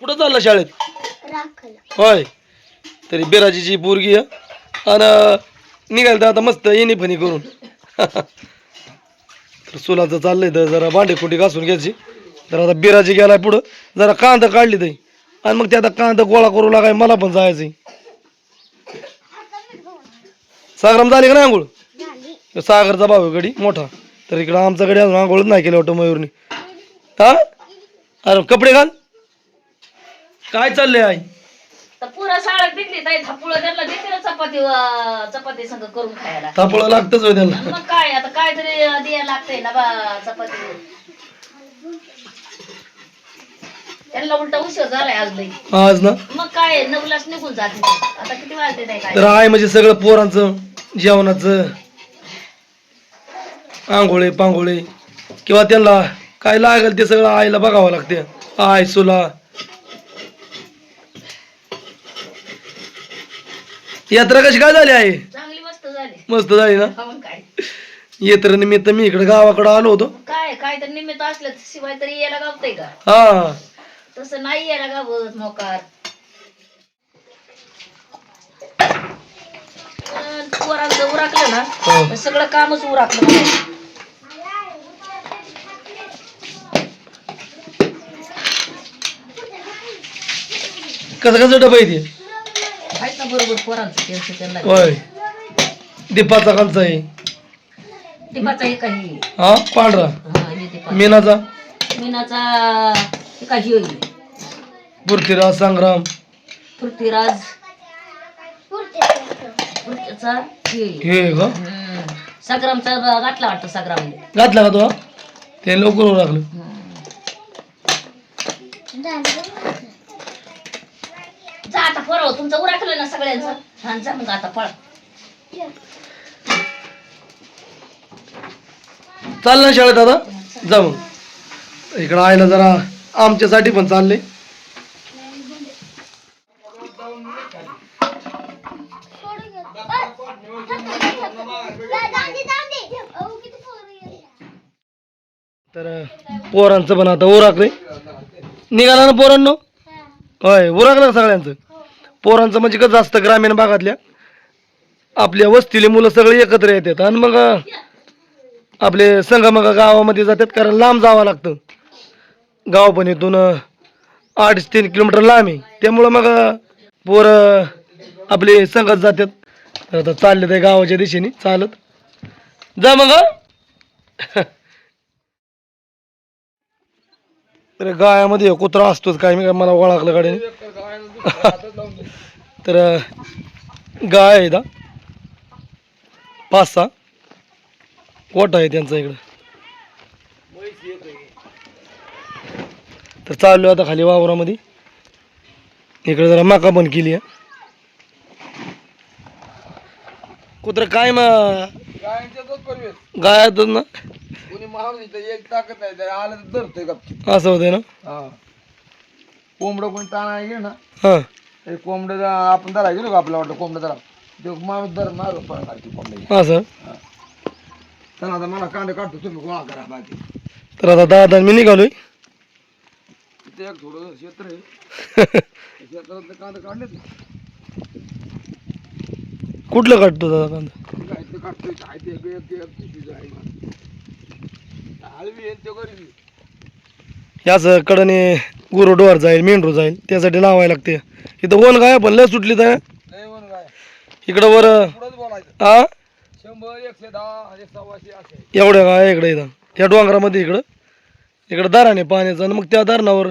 कुठं चालला शाळेत? राखला. होय. तरी बिराजीची पोरगी आहे. आणि निघाल तर आता मस्त येणी फणी करून. तर सुलाचं चाललंय तर जरा भांडे कुठे घासून घ्यायची. तर आता बिराजी गेलाय पुढं. जरा कांदा काढली ताई. आणि मग ते आता कांदा गोळा करू लागाय मला पण जायचंय. सागरम झाली का नाही आंघोळ? सागरचा भाऊ आहे गडी मोठा. तर इकडं आमच्याकडे अजून आंघोळच नाही केलं वाटतं मयूरनी. हा? अरे कपडे घाल. काय चाललंय आई? तर पुरा दिली ताई थापुळं त्यांना देते ना चपाती अं, चपाती संग करून खायला. थापळा लागतच होय त्याला मग काय आता काहीतरी द्यायला लागतंय ना बा चपाती. त्यांना उलटा उशीर झालाय आज लई. आज ना? मग काय नऊलाच निघून जाते. आता किती वाजते काय. तर आहे म्हणजे सगळं पोरांचं जेवणाचं. आंघोळे पांघोळे. किंवा त्यांना काय लागेल ते सगळं आईला बघावं लागते. आय सुला. यात्रा कशी काय झाली आहे चांगली मस्त झाली. मस्त झाली ना? हा मग काय? यात्रा निमित्त मी इकडे गावाकडे आलो होतो. काय काय तर निमित्त असलं शिवाय तरी यायला गावतंय का? हा. तसं नाही यायला गावत मोकार. पण पोरांचं उराकलं ना हो. तर सगळं कामच उराकलं म्हणायचं. कसं कसं डबा येते बरोबर पोरांचं त्यांचं त्यांना होय. दीपाचा खालचा आहे. टिपाचा हे. काही हा? पांढरा. हा हे दीपा मेनाचा? मीनाचा हे काही होईल. पृथ्वीराज संग्राम. पृथ्वीराज. पृथ्वीचा हे. होईल. हे का? हम्म. संग्रामचा घातला वाटतं संग्राम घातला का तो? ते लवकर लागलं. फरव तुमचं उराकलं ना सगळ्यांचं? हा जा मग आता फळ चाल ना शाळेत आता. जा मग. इकडं आयला जरा आमच्यासाठी पण चाललंय तर पोरांचं पण आता उराकलंय. निघाला ना पोरांनो? होय उराकलं का सगळ्यांचं? पोरांचं म्हणजे कसं असतं ग्रामीण भागातल्या? आपल्या वस्तीले मुलं सगळे एकत्र येतात आणि मग आपले आपले संगमग गावामध्ये जातात कारण लांब जावं लागतं. गाव पण इथून आठ तीन किलोमीटर लांब आहे. त्यामुळं मग पोरं आपले संगत जातात. आता चालले ते गावाच्या दिशेने चालत. जा मग अरे तर गायामध्ये कुत्रा असतोच काय मी मला ओळखलं गाडीने. तर गाय आहे इथं. पाच सहा गोठा आहे त्यांचा इकडं. तर चाललो आता खाली वावरामध्ये. इकडे जरा मका पण केली आहे. कुत्र काय मग गायातच ना? असं होतंय ना? हा. कोंबडं कोणी ताणा गेलं ना? हां. ते कोंबडं आपण धरा गेलो का आपल्याला वाटतं कोंबडं धरा. ते माणूस धर मार पळणार ती कोंबडी. असं चला आता मला कांदे काढतो तुम्ही गोळा करा बाकी. तर आता दादा मी निघालोय. तिथे एक थोडं क्षेत्र आहे. त्या कांदे काढलेत ना. कुठलं काढतो दादा कांदा? काय ते काढतोय काय ते एक एक एक पिशवीचं आहे हलवी आहे ते गरीबी. याच कडने गुरु डोर जाईल मेंढरू जाईल त्यासाठी लावायला लागते. इथं वन गाय पण लय सुटली तर. इकडं वर हा एवढ्या गाय इकडे इथं. त्या डोंगरामध्ये इकडं. इकडं दाराने पाण्याचं आणि मग त्या दारणावर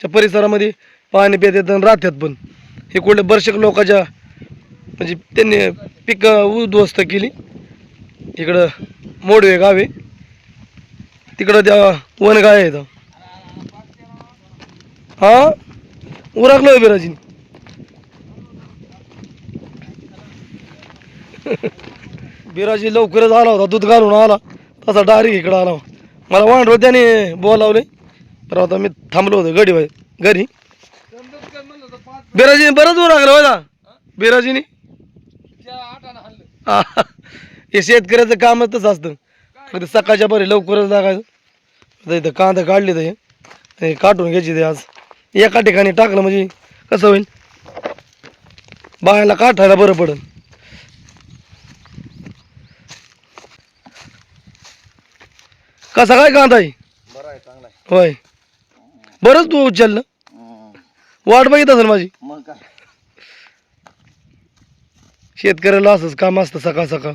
त्या परिसरामध्ये पाणी पितात आणि राहतात पण. हे कुठले बरेचसे लोकांच्या म्हणजे त्यांनी पिकं उद्ध्वस्त केली. इकडं मोडवे गावे तिकडं त्या वन गाय आहेत हा? उरकलं बिराजीने. बिराजी लवकरच आला होता दूध घालून आला. तसा डायरेक्ट इकडं आला मला वांडरो त्याने बोलावले तर आता मी थांबलो होतो गडी घरी. बिराजीने बरंच उरकलं होता बिराजीने? हा. हे शेतकऱ्याचं कामच तसं असतं. अगदी सकाळच्या बरे लवकरच लागायचं. इथं कांदा काढले तर हे. काढून घ्यायची ते आज. एका ठिकाणी टाकलं म्हणजे कसं होईल? बायाला काठायला बरं पडेल. कसा काय कांदा आहे? बरं आहे चांगला आहे. होय. बरंच तू उचललं. वाट बघित असेल माझी. मग काय? शेतकऱ्याला असंच काम असतं सकाळ सकाळ.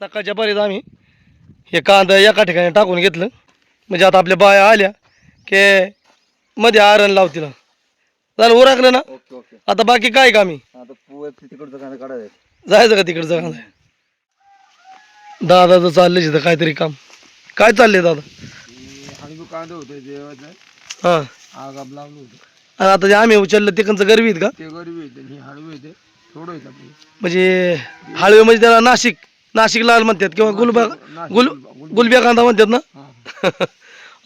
सकाळच्या बरेच आम्ही हे कांदा एका ठिकाणी टाकून घेतलं. म्हणजे आता आपल्या बाया आल्या की मध्ये आरण लावतील झालं उरकलं ना? आता बाकी काय कामी? आता तिकडचं कांदा काढायचं. जायचं का तिकडचं कांदा दादाचं चाललंय तिथं काहीतरी काम. काय चाललंय दादा? कांदा होते हां. आग आप लावलं होतं. आणि आता जे आम्ही उचललं तिकडचं गरवी आहेत का? ते गरीब येते हळवी येते थोडं येतं आपली. म्हणजे हळवे म्हणजे त्याला नाशिक नाशिक लाल म्हणतात किंवा गुलबा गुल गुलब्या कांदा म्हणतात ना?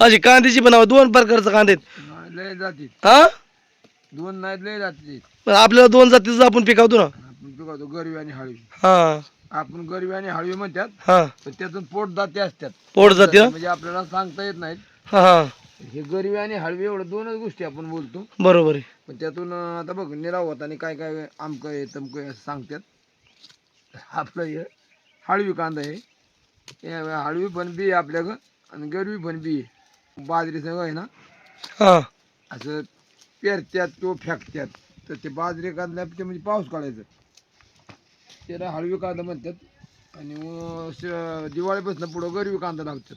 अशी कांद्याची पण नावं, दोन प्रकारचं कांदे आहेत. नाही, लय हा? दोन लय पण आपल्याला दोन जातीचं आपण पिकवतो ना. पिकवतो गरवी आणि हळवी. हा. आपण गरवी आणि हळवी म्हणतात हा. पण त्यातून पोट जाती असतात. पोट जाती ना म्हणजे आपल्याला सांगता येत नाहीत. हा हा. हे गरवी आणि हळवी एवढं दोनच गोष्टी आपण बोलतो. बरोबर आहे. पण त्यातून अं, आता बघ निरावत आणि काय काय आमकं आहे तमकं आहे असं सांगतात. आपलं हे हळवी कांदा आहे. हे हळवी पण बी आहे आपल्याकडं आणि गरवी पण बी आहे. बाजरी सगळं आहे ना? हा. असं पेरत्यात किंवा फेकत्यात. तर ते बाजरी कांदा म्हणजे पाऊस काढायचं. त्याला हळवी कांदा म्हणतात. आणि दिवाळीपासून पुढं गरवी कांदा लावतात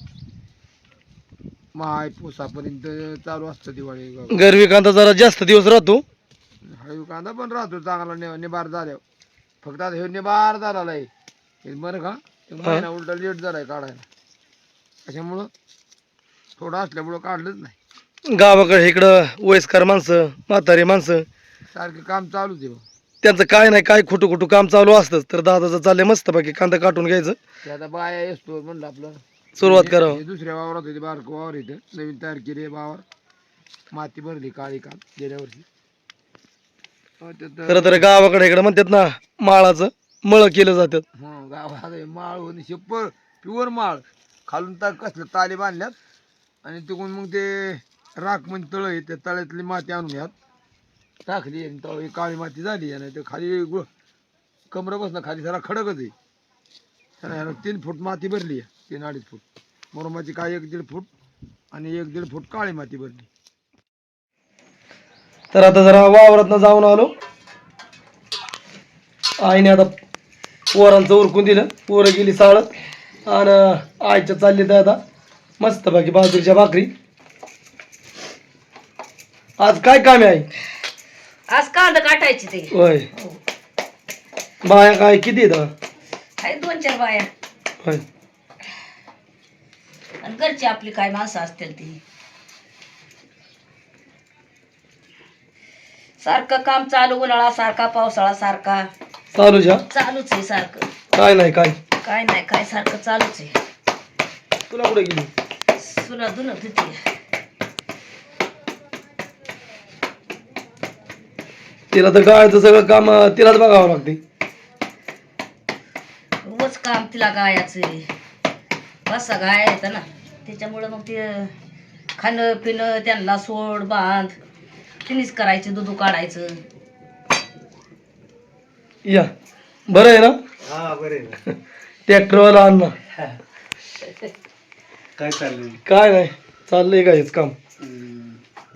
माय पोसापर्यंत चालू असतं दिवाळी. गरवी कांदा जरा जास्त दिवस राहतो. हळवी कांदा पण राहतो चांगला निबार झाल्यावर. फक्त आता हे निबार झालेला आहे. बरं का? महिना उलटा लेट झालाय काढायला. त्याच्यामुळं थोडं असल्यामुळं काढलंच नाही. गावाकडे इकडं वयस्कर माणसं म्हातारी माणसं. सारखं काम चालूच आहे. त्यांचं काय नाही काय खोटं खोटं काम चालू असतंच. तर दादाचं चाललंय मस्त बाकी कांदा काटून घ्यायचं. ते आता बाया येतो म्हणलं आपलं. सुरुवात करावं. हे दुसऱ्या वावरात होते बारकं वावर इथं. नवीन तयार केली आहे वावर. माती भरली काळी काम गेल्या वर्षी. खरं तर गावाकडे इकडं म्हणतात ना माळाचं मळ केलं जातात हा गावात हे माळ होती शिप्पर प्युअर माळ. खालून तर कसलं ताले बांधल्यात. आणि तिकडून मग ते राख म्हणजे तळ आहे त्या तळ्यातली माती आणून घ्यात. टाकली आणि तळ ही काळी माती झाली आणि ते खाली गु कमरं बसणं खाली जरा खडकच आहे. तीन फूट माती भरली आहे तीन अडीच फूट. मुरमाची काय एक दीड फूट आणि एक दीड फूट काळी माती भरली. तर आता जरा वावरातनं जाऊन आलो. आईने आता पोरांचं उरकून दिलं. पोरं गेली चाळत आणि आईच्या चालली तर आता. मस्त बाकी बाजरीच्या भाकरी. आज काय काम आहे आई? आज कांदा काटायची ते. होय. बाया काय किती आहेत? आहे दोन चार बाया. होय. आणि घरची आपली काय माणसं असतील ती. सारखं काम चालू उन्हाळा सारखा पावसाळा सारखा. चालूच्या चालूच आहे सारखं. काय नाही काय? काय नाही काय सारखं चालूच आहे. तुला कुठे गेली? सुना धुन धुती तिला तर गायचं सगळं काम तिलाच बघावं लागते. रोज काम तिला गायाचं बसा गाय येतं ना त्याच्यामुळं मग ते खाणं पिणं त्यांना सोड बांध तिनेच करायचं दूध काढायचं. या. बरं आहे ना? हा बरे ट्रॅक्टरवाला अण्णा. काय चाललंय? काय नाही चाललंय का हेच काम?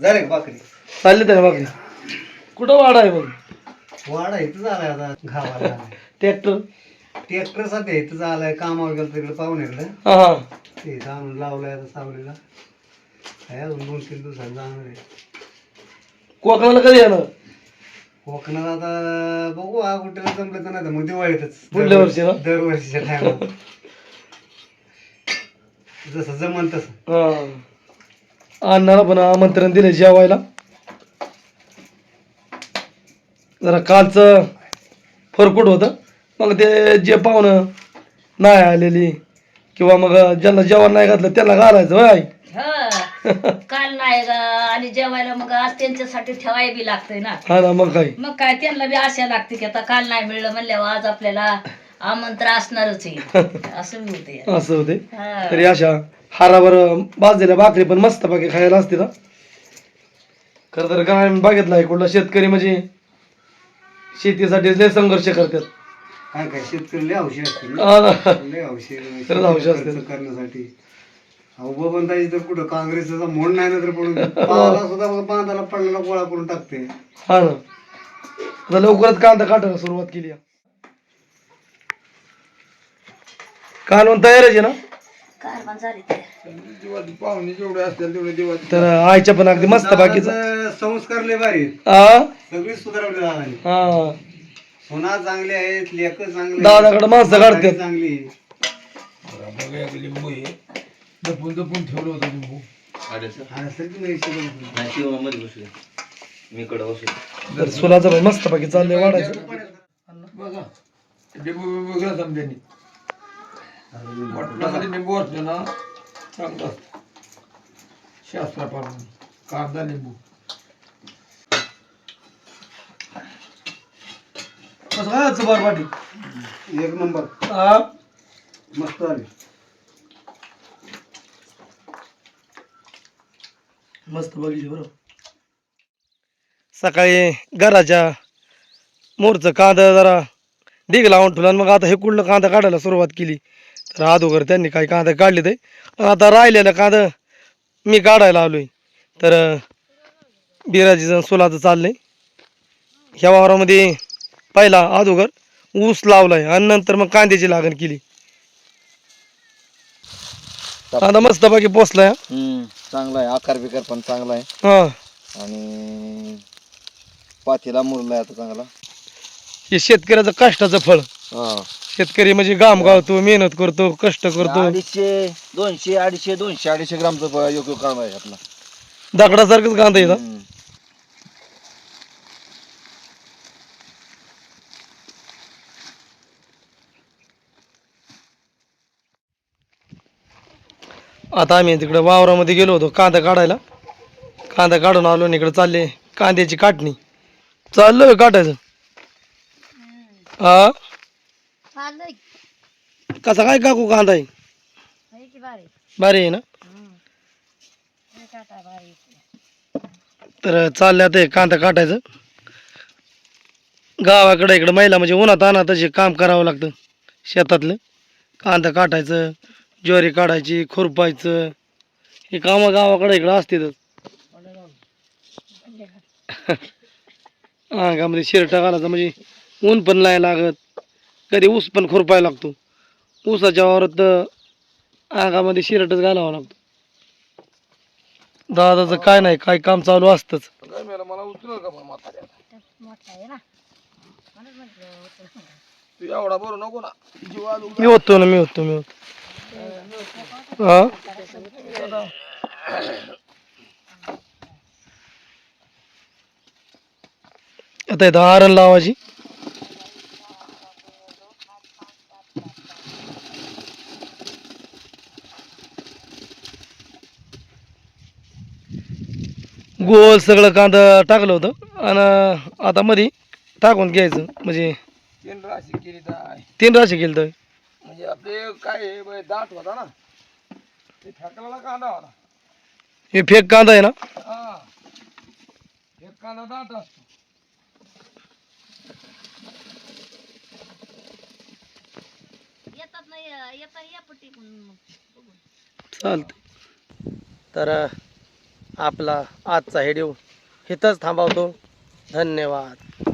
झाले बाकरी चालले त्याने बाकी कुठं वाडा आहे बघ? वाडा इथं झालाय आता गावाला. ट्रॅक्टर ट्रॅक्टर सध्या इथं झालाय कामावर गेलं तिकडे पाहुण्याकडे हा हा. ते जाऊन लावलाय आता सावलीला. काय अजून दोन तीन दिवसात जाणार आहे. कोकणाला कधी येणार? कोकणात आता बघू हा कुठे जमलं तर नाही तर मग दिवाळीतच. पुढल्या वर्षी ना? दरवर्षीच्या टायमाला जसं जमन तसं. हा. अण्णाला पण आमंत्रण दिले जेवायला. जरा कालचं फरकूट होतं. मग ते जे पाहुणं नाही आलेली किंवा मग ज्यांना जेवण नाही घातलं त्यांना घालायचं हा. काल नाही ग आणि जेवायला मग आज त्यांच्यासाठी ठेवाय बी लागतंय ना. हा ना मग काय? मग काय त्यांना बी आशा लागते की आता काल नाही मिळलं म्हणल्यावर आज आपल्याला आमंत्रण असणारच आहे. असं बी होते असं होते तरी अशा हारावर भाजलेल्या भाकरी पण मस्त बाकी खायला असते ना खरं तर काय बघितलं आहे कुठला शेतकरी म्हणजे शेतीसाठी लय संघर्ष करतात. काय काय शेतकरी लय हौशी असतील हा ना. लय हौशी खरंच हौशी असतील. खर्च करण्यासाठी. अहो तर कुठं काँग्रेसचा मोड नाही ना तर पडून सुद्धा बघा बांधाला पडलेला गोळा करून टाकते. हा ना. आता लवकरच कांदा काढायला सुरुवात केली आहे. कालवण तयार आहे ना? झाली असतील तेवढे जीवाची तर आईच्या पण अगदी मस्त बाकीचं. संस्कार लय भारी आहेत. हा सगळी सुधारवली दादाने हा. सोना चांगले आहेत लेख चांगले दादाकडे माणसं काढतात. चांगली लिंबू आहे. जपून जपून ठेवलं होतं लिंबू. हा, सगळी. तर सुलाचं मस्त बाकी चाललंय वाढायचं. बघा. लिंबू बिंबू घ्या समजानी लिंबू ना चांगलं असतं. शास्त्राप्रमाणे. कांदा लिंबू. कसं काय आजचं बरं एक नंबर. हा. मस्त आली मस्त बघितली बरोबर सकाळी घराच्या मोरचं कांदा जरा ढीग लावून ठेवला आणि मग आता हे कुठलं कांदा काढायला सुरुवात केली. तर अगोदर त्यांनी काही कांदा काढले ते. आणि आता राहिलेलं कांदा मी काढायला आलोय. तर बिराजीचं सोलाचं चाललंय. ह्या वावरामध्ये पहिला अगोदर ऊस लावलाय आणि नंतर मग कांद्याची लागण केली. कांदा मस्त बाकी पोचलाय चांगला आहे आकार बिकार पण चांगला आहे हा. आणि पाथीला मुरला आहे आता चांगला. हे शेतकऱ्याचं कष्टाचं फळ. हा. शेतकरी म्हणजे घाम गावतो मेहनत करतो कष्ट करतो. अडीचशे दोनशे अडीचशे दोनशे अडीचशे ग्रामचं योग्य काम आहे आपला. दगडासारखंच कांदा येतात हम्म. आता आम्ही तिकडे वावरामध्ये गेलो होतो कांदा काढायला. कांदा काढून आलो आणि इकडे चालले कांद्याची काटणी. चाललोय काटायचं हा कसा काय काकू कांदा आहे? भारी आहे ना? तर चालले आता कांदा काटायचं गावाकडे इकडं महिला म्हणजे उन्हात अनात असे काम करावं लागतं शेतातलं. कांदा काटायचं ज्वारी काढायची खुरपायचं हे कामं गावाकडे इकडं असतातच अंगामध्ये म्हणजे शिरटा घालायचं म्हणजे ऊन पण नाही लागत. कधी ऊस पण खुरपायला लागतो. ऊसाच्या वावरात अंगामध्ये म्हणजे शिरटच घालावा लागतो. दादाचं काय नाही काय काम चालू असतंच. एवढा नको ना जीव मी होतो ना मी होतो मी होतो. आता इथं आरण लावायची. गोल सगळं कांदा टाकलं होतं. आणि आता मध्ये टाकून घ्यायचं. म्हणजे तीन राशी केली तर तीन राशी केलं तर म्हणजे आपले काय आहे, बे, दाट होता ना. ते फेकलेला कांदा होता. हे फेक कांदा आहे ना? हा. एक कांदा दाट असतो. येतात नाही येतात या पट्टी चालतं तर आपला आजचा व्हिडिओ इथंच थांबवतो. धन्यवाद.